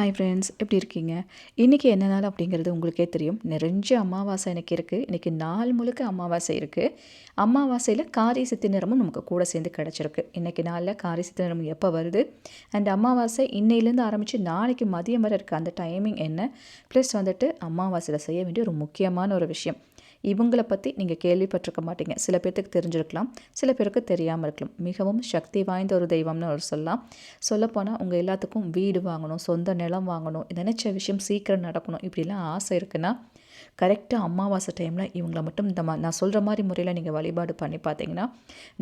Hi friends எப்படி இருக்கீங்க? இன்றைக்கி என்ன நாள் அப்படிங்கிறது உங்களுக்கே தெரியும். நிறைஞ்ச அமாவாசை எனக்கு இருக்குது இன்றைக்கி நாள் முழுக்க அமாவாசை இருக்குது அமாவாசையில் காரி சித்தி நிறமும் நமக்கு கூட சேர்ந்து கிடச்சிருக்கு. இன்றைக்கி நாளில் காரி சித்தி நிறம் எப்போ வருது? அண்ட் அமாவாசை இன்னையிலேருந்து ஆரம்பித்து நாளைக்கு மதியம் வரை இருக்குது அந்த டைமிங் என்ன? ப்ளஸ் வந்துட்டு அமாவாசையில் செய்ய வேண்டிய ஒரு முக்கியமான ஒரு விஷயம். இவங்களை பற்றி நீங்கள் கேள்விப்பட்டிருக்க மாட்டீங்க. சில பேர்த்துக்கு தெரிஞ்சிருக்கலாம். சில பேருக்கு தெரியாமல் இருக்கலாம். மிகவும் சக்தி வாய்ந்த ஒரு தெய்வம்னு ஒரு சொல்லலாம். சொல்லப்போனால் உங்கள் எல்லாத்துக்கும் வீடு வாங்கணும் சொந்த நிலம் வாங்கணும் நினச்ச விஷயம் சீக்கிரம் நடக்கணும். இப்படிலாம் ஆசை இருக்குன்னா கரெக்டாக அமாவாசை டைமில் இவங்களை மட்டும் இந்த மா நான் சொல்கிற மாதிரி முறையில் நீங்கள் வழிபாடு பண்ணி பார்த்தீங்கன்னா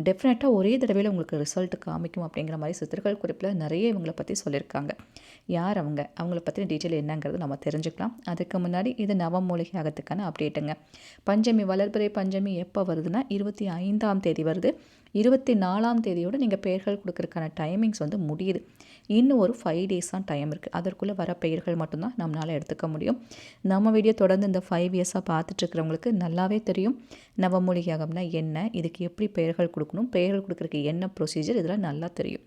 டெஃபினட்டாக ஒரே தடவையில் உங்களுக்கு ரிசல்ட் காமிக்கும் அப்படிங்கிற மாதிரி சித்தர்கள் குறிப்பில் நிறைய இவங்களை பற்றி சொல்லியிருக்காங்க. யார் அவங்க? அவங்கள பற்றின டீட்டெயில் என்னங்கிறது நம்ம தெரிஞ்சுக்கலாம். அதுக்கு முன்னாடி இது நவமூலிகை ஆகத்துக்கான அப்டேட்டுங்க பஞ்சமி வளர்பிறை பஞ்சமி எப்போ வருதுன்னா இருபத்தி ஐந்தாம் தேதி வருது. இருபத்தி நாலாம் தேதியோடு நீங்கள் பெயர்கள் கொடுக்கறதுக்கான டைமிங்ஸ் வந்து முடியுது. இன்னும் ஒரு ஃபைவ் டேஸ் தான் டைம் இருக்குது அதற்குள்ளே வர பெயர்கள் மட்டும்தான் நம்மளால் எடுத்துக்க முடியும். நம்ம வீடியோ தொடர்ந்து இந்த ஃபைவ் இயர்ஸாக பார்த்துட்ருக்கிறவங்களுக்கு நல்லாவே தெரியும். நவமூலிகாகம்னா என்ன? இதுக்கு எப்படி பெயர்கள் கொடுக்கணும்? பெயர்கள் கொடுக்குறதுக்கு என்ன ப்ரொசீஜர் இதெல்லாம் நல்லா தெரியும்.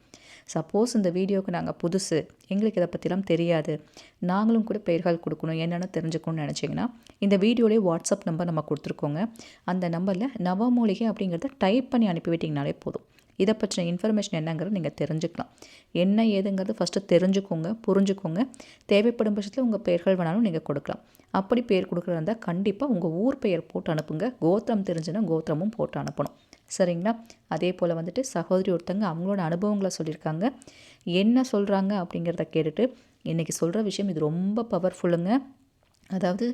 சப்போஸ் இந்த வீடியோவுக்கு நாங்கள் புதுசு. எங்களுக்கு இதை பற்றிலாம் தெரியாது. நாங்களும் கூட பெயர்கள் கொடுக்கணும். என்னென்னு தெரிஞ்சுக்கணும்னு நினச்சிங்கன்னா இந்த வீடியோலேயே வாட்ஸ்அப் நம்பர் நம்ம கொடுத்துருக்கோங்க. அந்த நம்பரில் நவமூலிகை அப்படிங்கிறத டைப் பண்ணி அனுப்பிவிட்டிங்கனாலே போதும். இதை பற்றின இன்ஃபர்மேஷன் என்னங்கிறது நீங்கள் தெரிஞ்சுக்கலாம். என்ன ஏதுங்கிறது ஃபஸ்ட்டு தெரிஞ்சுக்கோங்க புரிஞ்சுக்கோங்க. தேவைப்படும் பட்சத்தில் உங்கள் பெயர்கள் வேணாலும் நீங்கள் கொடுக்கலாம். அப்படி பெயர் கொடுக்குறதா இருந்தால் கண்டிப்பாக உங்கள் ஊர் பெயர் போட்டு அனுப்புங்க. கோத்திரம் தெரிஞ்சுன்னா கோத்திரமும் போட்டு அனுப்பணும். சரிங்களா? அதே போல் வந்துட்டு சகோதரி ஒருத்தங்க அவங்களோட அனுபவங்களை சொல்லியிருக்காங்க. என்ன சொல்கிறாங்க அப்படிங்கிறத கேட்டுட்டு இன்றைக்கி சொல்கிற விஷயம் இது ரொம்ப பவர்ஃபுல்லுங்க அதாவது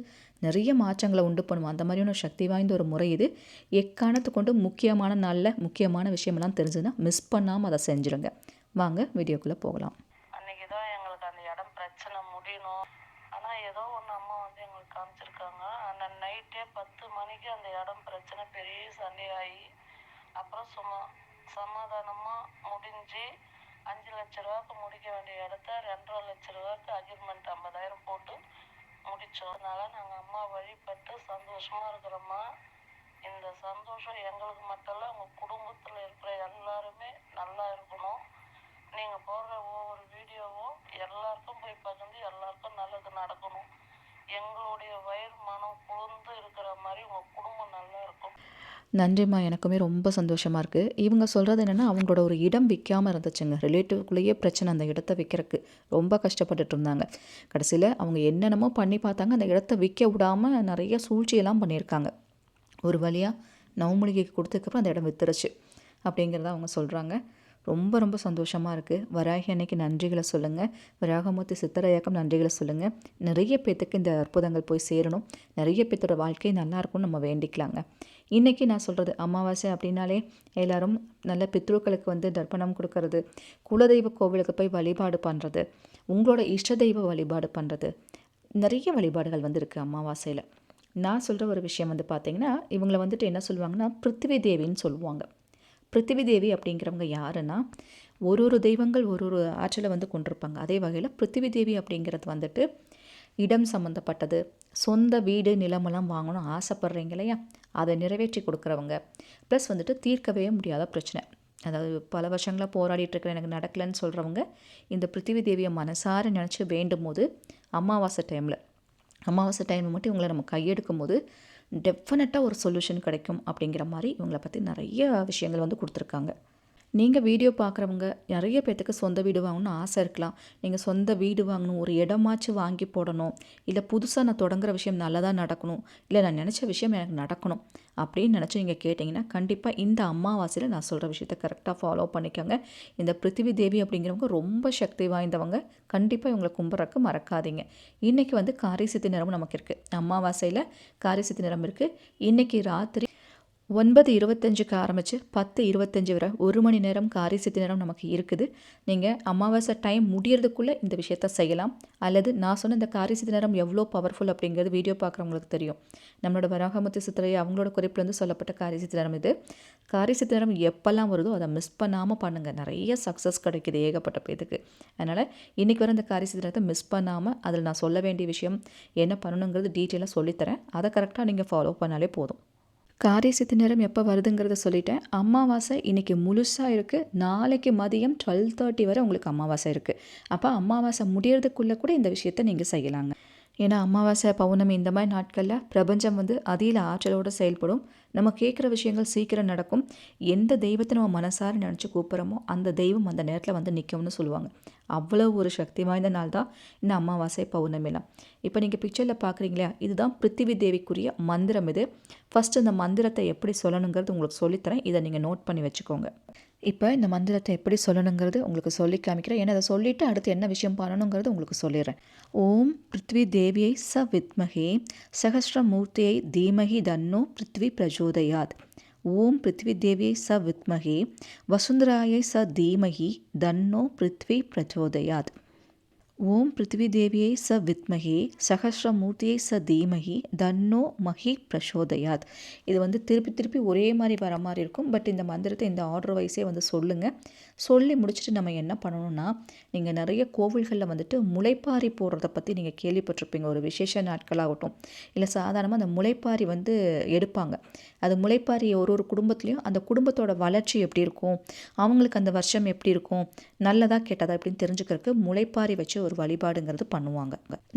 நிறைய மாற்றங்களை உண்டு பண்ணுவோம் அந்த மாதிரியான சக்தி வாய்ந்த ஒரு முறை இது. எக்காரணத்து கொண்டு முக்கியமான நாளில் முக்கியமான விஷயமெல்லாம் தெரிஞ்சுதுன்னா மிஸ் பண்ணாமல் அதை செஞ்சுருங்க. வாங்க வீடியோக்குள்ளே போகலாம். அன்னைக்கு தான் எங்களுக்கு அந்த இடம் பிரச்சனை முடியணும். ஆனால் ஏதோ ஒன்று அம்மா வந்து எங்களுக்கு காமிச்சிருக்காங்க. அந்த நைட்டே பத்து மணிக்கு அந்த இடம் பிரச்சனை பெரிய சண்டையாகி அப்புறம் சும்மா சமாதானமாக முடிஞ்சு அஞ்சு லட்ச ரூபாய்க்கு முடிக்க வேண்டிய இடத்த ரெண்டரை லட்ச ரூபாய்க்கு அக்ரிமெண்ட் ஐம்பதாயிரம் போட்டு முடித்தோம் அதனால நாங்கள் அம்மா வழிபட்டு சந்தோஷமாக இருக்கிறோம்மா. இந்த சந்தோஷம் எங்களுக்கு மட்டும் இல்லை உங்கள் குடும்பத்தில் இருக்கிற எல்லாருமே நல்லா இருக்கணும். நீங்கள் போடுற ஒவ்வொரு வீடியோவும் எல்லாருக்கும் போய் பகிர்ந்து எல்லாருக்கும் நல்லது நடக்கணும். எங்களுடைய வயிறு மனம் குளிர்ந்து இருக்கிற மாதிரி உங்கள் குடும்பம் நல்லா இருக்கும். நன்றிம்மா. எனக்குமே ரொம்ப சந்தோஷமாக இருக்குது இவங்க சொல்கிறது என்னென்னா அவங்களோட ஒரு இடம் விற்காமல் இருந்துச்சுங்க. ரிலேட்டிவ்குள்ளேயே பிரச்சனை அந்த இடத்த விற்கிறதுக்கு ரொம்ப கஷ்டப்பட்டுட்டு இருந்தாங்க. கடைசியில் அவங்க என்னென்னமோ பண்ணி பார்த்தாங்க. அந்த இடத்த விற்க விடாமல் நிறைய சூழ்ச்சியெல்லாம் பண்ணியிருக்காங்க. ஒரு வழியாக நவமூலிகைக்கு கொடுத்ததுக்கப்புறம் அந்த இடம் வித்துருச்சு. அப்படிங்கிறத அவங்க சொல்கிறாங்க ரொம்ப ரொம்ப சந்தோஷமாக இருக்குது வராகி அன்னைக்கு நன்றிகளை சொல்லுங்கள் வராகமூர்த்தி சித்தரையாக்கம் நன்றிகளை சொல்லுங்கள் நிறைய பேத்துக்கு இந்த அற்புதங்கள் போய் சேரணும். நிறைய பேர்த்தோட வாழ்க்கை நல்லாயிருக்கும்னு நம்ம வேண்டிக்கலாங்க. இன்றைக்கி நான் சொல்கிறது அமாவாசை அப்படின்னாலே எல்லோரும் நல்ல பித்ருக்களுக்கு வந்து தர்ப்பணம் கொடுக்கறது குலதெய்வ கோவிலுக்கு போய் வழிபாடு பண்ணுறது உங்களோட இஷ்ட தெய்வ வழிபாடு பண்ணுறது நிறைய வழிபாடுகள் வந்து இருக்குது அமாவாசையில். நான் சொல்கிற ஒரு விஷயம் வந்து பார்த்திங்கன்னா இவங்களை வந்துட்டு என்ன சொல்லுவாங்கன்னா பிருத்திவி தேவின்னு சொல்லுவாங்க. பிருத்திவி தேவி அப்படிங்கிறவங்க யாருன்னா ஒரு ஒரு தெய்வங்கள் ஒரு ஒரு ஆற்றலை வந்து கொண்டிருப்பாங்க. அதே வகையில் பிருத்திவி தேவி அப்படிங்கிறது வந்துட்டு இடம் சம்மந்தப்பட்டது சொந்த வீடு நிலமெல்லாம் வாங்கணும் ஆசைப்பட்றீங்க இல்லையா? அதை நிறைவேற்றி கொடுக்குறவங்க. ப்ளஸ் வந்துட்டு தீர்க்கவே முடியாத பிரச்சனை. அதாவது பல வருஷங்களாக போராடிட்டு இருக்கிற எனக்கு நடக்கலைன்னு சொல்கிறவங்க இந்த பிருத்திவி தேவியை மனசார நினச்சி வேண்டும் போது அமாவாசை டைமில் அமாவாசை டைம் மட்டும் இவங்களை நம்ம கையெடுக்கும் போது டெஃபினட்டாக ஒரு சொல்யூஷன் கிடைக்கும் அப்படிங்கிற மாதிரி இவங்களை பற்றி நிறைய விஷயங்கள் வந்து கொடுத்துருக்காங்க. நீங்கள் வீடியோ பார்க்குறவங்க நிறைய பேர்த்துக்கு சொந்த வீடு வாங்கணும்னு ஆசை இருக்கலாம். நீங்கள் சொந்த வீடு வாங்கணும் ஒரு இடமாச்சு வாங்கி போடணும். இல்லை புதுசாக நான் தொடங்குற விஷயம் நல்லதாக நடக்கணும். இல்லை நான் நினச்ச விஷயம் எனக்கு நடக்கணும் அப்படின்னு நினச்சி நீங்கள் கேட்டிங்கன்னா கண்டிப்பாக இந்த அமாவாசையில் நான் சொல்கிற விஷயத்த கரெக்டாக ஃபாலோ பண்ணிக்கோங்க. இந்த பிருத்திவி தேவி அப்படிங்கிறவங்க ரொம்ப சக்தி வாய்ந்தவங்க. கண்டிப்பாக இவங்களை கும்பிட்றக்கு மறக்காதீங்க. இன்றைக்கி வந்து காரிசித்தி நிறமும் நமக்கு இருக்குது அமாவாசையில் காரிசித்தி நிறம் இருக்குது இன்றைக்கி ராத்திரி ஒன்பது இருபத்தஞ்சுக்கு ஆரம்பித்து பத்து இருபத்தஞ்சி வரை ஒரு மணி நேரம் காரிசித்தி நேரம் நமக்கு இருக்குது. நீங்கள் அமாவாசை டைம் முடியறதுக்குள்ளே இந்த விஷயத்த செய்யலாம். அல்லது நான் சொன்ன இந்த காரிசித்தி நேரம் எவ்வளோ பவர்ஃபுல் அப்படிங்கிறது வீடியோ பார்க்குறவங்களுக்கு தெரியும். நம்மளோட வராகமுத்து சித்திரை அவங்களோட குறிப்பிலேருந்து சொல்லப்பட்ட காரிசித்தி நேரம் இது. காரிசித்தி நேரம் எப்போல்லாம் வருதோ அதை மிஸ் பண்ணாமல் பண்ணுங்கள் நிறைய சக்ஸஸ் கிடைக்கிது ஏகப்பட்ட பேத்துக்கு. அதனால் இன்றைக்கி வர இந்த காரிசித்தி நேரத்தை மிஸ் பண்ணாமல் அதில் நான் சொல்ல வேண்டிய விஷயம் என்ன பண்ணணுங்கிறது டீட்டெயிலாக சொல்லித்தரேன். அதை கரெக்டாக நீங்கள் ஃபாலோ பண்ணாலே போதும். காரிய சித்தி நேரம் எப்போ வருதுங்கிறத சொல்லிட்டேன். அமாவாசை இன்னைக்கு முழுசாக இருக்குது நாளைக்கு மதியம் டுவெல் தேர்ட்டி வரை உங்களுக்கு அமாவாசை இருக்குது அப்போ அமாவாசை முடியறதுக்குள்ளே கூட இந்த விஷயத்தை நீங்கள் செய்யலாங்க. ஏன்னா அமாவாசை பௌர்ணமி இந்த மாதிரி நாட்களில் பிரபஞ்சம் வந்து அதில் ஆற்றலோடு செயல்படும். நம்ம கேட்குற விஷயங்கள் சீக்கிரம் நடக்கும். எந்த தெய்வத்தை நம்ம மனசார நினச்சி கூப்பிட்றோமோ அந்த தெய்வம் அந்த நேரத்தில் வந்து நிற்கும்னு சொல்லுவாங்க. அவ்வளோ ஒரு சக்தி வாய்ந்த நாள் தான் இந்த அமாவாசை பௌர்ணமிலாம். இப்போ நீங்கள் பிக்சரில் பார்க்குறீங்களா இதுதான் பிருத்திவி தேவிக்குரிய மந்திரம் இது. ஃபஸ்ட்டு இந்த மந்திரத்தை எப்படி சொல்லணுங்கிறது உங்களுக்கு சொல்லித்தரேன். இதை நீங்கள் நோட் பண்ணி வச்சுக்கோங்க. இப்போ இந்த மந்திரத்தை எப்படி சொல்லணுங்கிறது உங்களுக்கு சொல்லி காமிக்கிறேன். ஏன்னா அதை சொல்லிவிட்டு அடுத்து என்ன விஷயம் பண்ணணுங்கிறது உங்களுக்கு சொல்லிடுறேன். ஓம் பிருத்வி தேவியை ச வித்மகே சகசிரமூர்த்தியை தீமகி தன்னோ பிருத்வி பிரஜோதயாத். ஓம் பிருத்வி தேவியை ச வித்மகே வசுந்தராயை ச தீமகி தன்னோ பிருத்வி பிரச்சோதயாத் ஓம் பிருத்திவிதேவியை ச வித்மகே சகசிரமூர்த்தியை ச தீமகி தன்னோ மகி பிரசோதயாத். இது வந்து திருப்பி திருப்பி ஒரே மாதிரி வர மாதிரி இருக்கும். பட் இந்த மந்திரத்தை இந்த ஆர்டர் வைஸே வந்து சொல்லுங்கள் சொல்லி முடிச்சுட்டு நம்ம என்ன பண்ணணும்னா நீங்கள் நிறைய கோவில்களில் வந்துட்டு முளைப்பாரி போடுறத பற்றி நீங்கள் கேள்விப்பட்டிருப்பீங்க. ஒரு விசேஷ நாட்களாகட்டும். இல்லை சாதாரணமாக அந்த முளைப்பாரி வந்து எடுப்பாங்க. அது முளைப்பாரி ஒரு ஒரு குடும்பத்துலேயும் அந்த குடும்பத்தோட வளர்ச்சி எப்படி இருக்கும்? அவங்களுக்கு அந்த வருஷம் எப்படி இருக்கும்? நல்லதா கெட்டதா அப்படின்னு தெரிஞ்சுக்கிறதுக்கு முளைப்பாரி வச்சு ஒரு வழிபாடுங்கிறது பண்ணுவாங்க.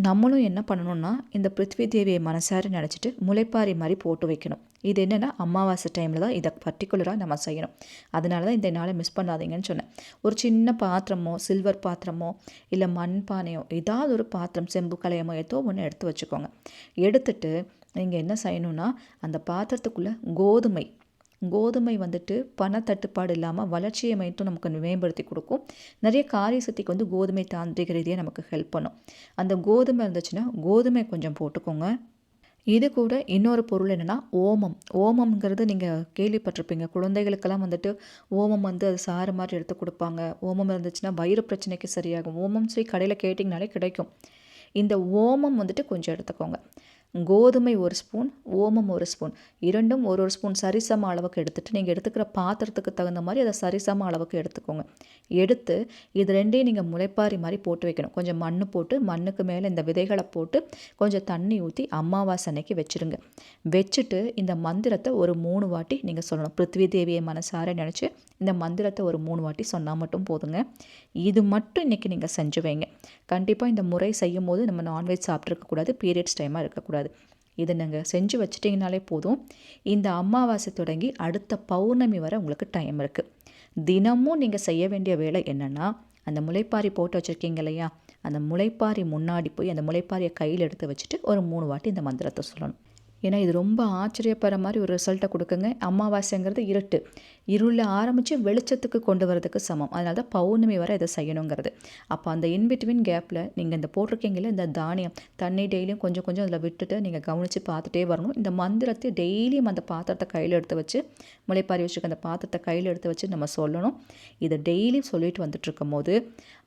நம்மளும் என்ன பண்ணணும்னா இந்த பிருத்வி தேவியை மனசார நினச்சிட்டு முளைப்பாரி மாதிரி போட்டு வைக்கணும். இது என்னென்னா அமாவாசை டைமில் தான் இதை பர்டிகுலராக நம்ம செய்யணும். அதனால தான் இந்த நாளை மிஸ் பண்ணாதீங்கன்னு சொன்னேன். ஒரு சின்ன பாத்திரமோ சில்வர் பாத்திரமோ இல்லை மண் பானையோ ஏதாவது ஒரு பாத்திரம் செம்பு கலையமோ ஏதோ ஒன்று எடுத்து வச்சுக்கோங்க. எடுத்துட்டு நீங்கள் என்ன செய்யணும்னா அந்த பாத்திரத்துக்குள்ளே கோதுமை கோதுமை வந்துட்டு பணத்தட்டுப்பாடு இல்லாமல் வளர்ச்சியை மட்டும் நமக்கு மேம்படுத்தி கொடுக்கும். நிறைய காரிய சக்திக்கு வந்து கோதுமை தாந்திரிக ரீதியாக நமக்கு ஹெல்ப் பண்ணும். அந்த கோதுமை இருந்துச்சுன்னா கோதுமை கொஞ்சம் போட்டுக்கோங்க. இது கூட இன்னொரு பொருள் என்னென்னா ஓமம். ஓமம்ங்கிறது நீங்கள் கேள்விப்பட்டிருப்பீங்க. குழந்தைகளுக்கெல்லாம் வந்துட்டு ஓமம் வந்து அது சாறு மாதிரி எடுத்து கொடுப்பாங்க. ஓமம் இருந்துச்சுன்னா வயிறு பிரச்சனைக்கு சரியாகும். ஓமம் சொல்லி கடையில் கேட்டிங்கனாலே கிடைக்கும். இந்த ஓமம் வந்துட்டு கொஞ்சம் எடுத்துக்கோங்க. கோதுமை ஒரு ஸ்பூன் ஓமம் ஒரு ஸ்பூன். இரண்டும் ஒரு ஒரு ஸ்பூன் சரிசம அளவுக்கு எடுத்துகிட்டு நீங்கள் எடுத்துக்கிற பாத்திரத்துக்கு தகுந்த மாதிரி அதை சரிசம அளவுக்கு எடுத்துக்கோங்க. எடுத்து இது ரெண்டையும் நீங்கள் முளைப்பாரி மாதிரி போட்டு வைக்கணும். கொஞ்சம் மண் போட்டு மண்ணுக்கு மேலே இந்த விதைகளை போட்டு கொஞ்சம் தண்ணி ஊற்றி அமாவாசை அன்னைக்கு வச்சுருங்க. வச்சுட்டு இந்த மந்திரத்தை ஒரு மூணு வாட்டி நீங்கள் சொல்லணும். பிருத்வி தேவியை மனசார நினச்சி இந்த மந்திரத்தை ஒரு மூணு வாட்டி சொன்னால் மட்டும் போதுங்க. இது மட்டும் இன்றைக்கி நீங்கள் செஞ்சு வைங்க. கண்டிப்பாக இந்த முறை செய்யும் போது நம்ம நான்வெஜ் சாப்பிட்ருக்கக்கூடாது பீரியட்ஸ் டைமாக இருக்கக்கூடாது. இதை நீங்கள் செஞ்சு வச்சிட்டிங்கனாலே போதும். இந்த அமாவாசை தொடங்கி அடுத்த பௌர்ணமி வரை உங்களுக்கு டைம் இருக்குது தினமும் நீங்கள் செய்ய வேண்டிய வேலை என்னென்னா அந்த முளைப்பாரி போட்டு வச்சுருக்கீங்க இல்லையா? அந்த முளைப்பாரி முன்னாடி போய் அந்த முளைப்பாரியை கையில் எடுத்து வச்சுட்டு ஒரு மூணு வாட்டி இந்த மந்திரத்தை சொல்லணும். ஏன்னா இது ரொம்ப ஆச்சரியப்படுற மாதிரி ஒரு ரிசல்ட்டை கொடுக்குங்க. அமாவாசைங்கிறது இருட்டு. இருள ஆரம்பித்து வெளிச்சத்துக்கு கொண்டு வரதுக்கு சமம். அதனால தான் பௌர்ணமி வரை இதை செய்யணுங்கிறது. அப்போ அந்த இன்பிட்வீன் கேப்பில் நீங்கள் இந்த போட்டிருக்கீங்கள இந்த தானியம் தண்ணி டெய்லியும் கொஞ்சம் கொஞ்சம் அதில் விட்டுட்டு நீங்கள் கவனித்து பார்த்துட்டே வரணும். இந்த மந்திரத்தை டெய்லியும் அந்த பாத்திரத்தை கையில் எடுத்து வச்சு முளைப்பாரி வச்சுக்க அந்த பாத்திரத்தை கையில் எடுத்து வச்சு நம்ம சொல்லணும். இதை டெய்லியும் சொல்லிட்டு வந்துட்டுருக்கும் போது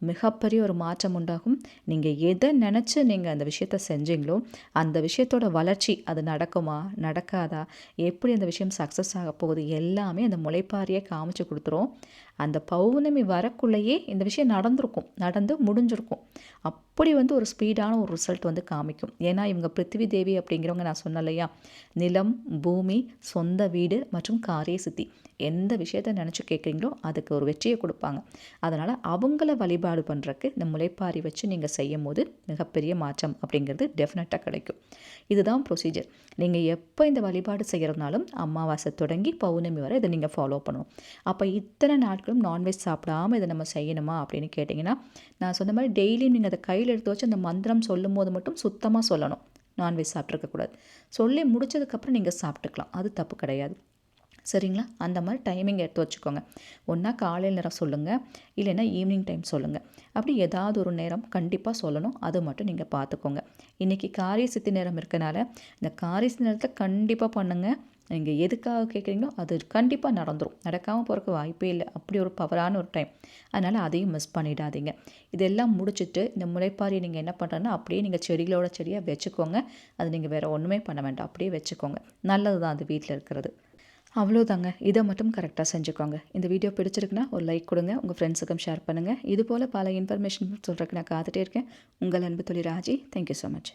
மிகப்பெரிய ஒரு மாற்றம் உண்டாகும். நீங்கள் எதை நினச்சி நீங்கள் அந்த விஷயத்த செஞ்சீங்களோ அந்த விஷயத்தோட வளர்ச்சி அது நடக்குமா நடக்காதா எப்படி அந்த விஷயம் சக்ஸஸ் ஆக போகுது எல்லாமே அந்த முளை முளைப்பாரியை காமிச்சு கொடுத்துரும். அந்த பௌர்ணமி வரக்குள்ளேயே இந்த விஷயம் நடந்திருக்கும் நடந்து முடிஞ்சிருக்கும். அப்படி வந்து ஒரு ஸ்பீடான ஒரு ரிசல்ட் வந்து காமிக்கும். ஏன்னா இவங்க பிருத்திவி தேவி அப்படிங்கிறவங்க நான் சொன்னேன் இல்லையா? நிலம் பூமி சொந்த வீடு மற்றும் காரிய சித்தி. எந்த விஷயத்த நினச்சி கேட்குறீங்களோ அதுக்கு ஒரு வெற்றியை கொடுப்பாங்க. அதனால் அவங்கள வழிபாடு பண்ணுறக்கு இந்த முளைப்பாரி வச்சு நீங்கள் செய்யும் போது மிகப்பெரிய மாற்றம் அப்படிங்கிறது டெஃபினட்டாக கிடைக்கும். இதுதான் ப்ரொசீஜர் நீங்கள் எப்போ இந்த வழிபாடு செய்கிறதுனாலும் அமாவாசை தொடங்கி பௌர்ணமி வரை இதை நீங்கள் ஃபாலோ பண்ணணும். அப்போ இத்தனை நாட்களும் நான்வெஜ் சாப்பிடாமல் இதை நம்ம செய்யணுமா அப்படின்னு கேட்டிங்கன்னா நான் சொன்ன மாதிரி டெய்லியும் நீங்கள் அதை கையில் எடுத்து வச்சு அந்த மந்திரம் சொல்லும் போது மட்டும் சுத்தமாக சொல்லணும். நான்வெஜ் சாப்பிட்ருக்கக்கூடாது சொல்லி முடிச்சதுக்கப்புறம் நீங்கள் சாப்பிட்டுக்கலாம். அது தப்பு கிடையாது. சரிங்களா? அந்த மாதிரி டைமிங் எடுத்து வச்சுக்கோங்க. ஒன்றா காலையில் நேரம் சொல்லுங்கள் இல்லைன்னா ஈவினிங் டைம் சொல்லுங்கள் அப்படி ஏதாவது ஒரு நேரம் கண்டிப்பாக சொல்லணும். அது மட்டும் நீங்கள் பார்த்துக்கோங்க. இன்றைக்கி காரிய சித்தி நேரம் இருக்கனால இந்த காரிய சித்தி நேரத்தில் கண்டிப்பாக பண்ணுங்கள் நீங்கள் எதுக்காக கேட்குறீங்களோ அது கண்டிப்பாக நடந்துடும் நடக்காமல் போகிறக்கு வாய்ப்பே இல்லை. அப்படி ஒரு பவரான ஒரு டைம் அதனால் அதையும் மிஸ் பண்ணிடாதீங்க. இதெல்லாம் முடிச்சுட்டு இந்த முளைப்பாரியை நீங்கள் என்ன பண்ணுறேன்னா அப்படியே நீங்கள் செடிகளோட செடியாக வச்சுக்கோங்க. அது நீங்கள் வேறு ஒன்றுமே பண்ண வேண்டாம். அப்படியே வச்சுக்கோங்க. நல்லது தான் அது வீட்டில் இருக்கிறது. அவ்வளோதாங்க இதை மட்டும் கரெக்டாக செஞ்சுக்கோங்க. இந்த வீடியோ பிடிச்சிருக்குன்னா ஒரு லைக் கொடுங்க. உங்கள் ஃப்ரெண்ட்ஸுக்கும் ஷேர் பண்ணுங்கள் இது போல் பல இன்ஃபர்மேஷன் சொல்கிறதுக்கு நான் காத்துட்டே இருக்கேன். உங்கள் அன்பு தொழில் ராஜி. Thank you so much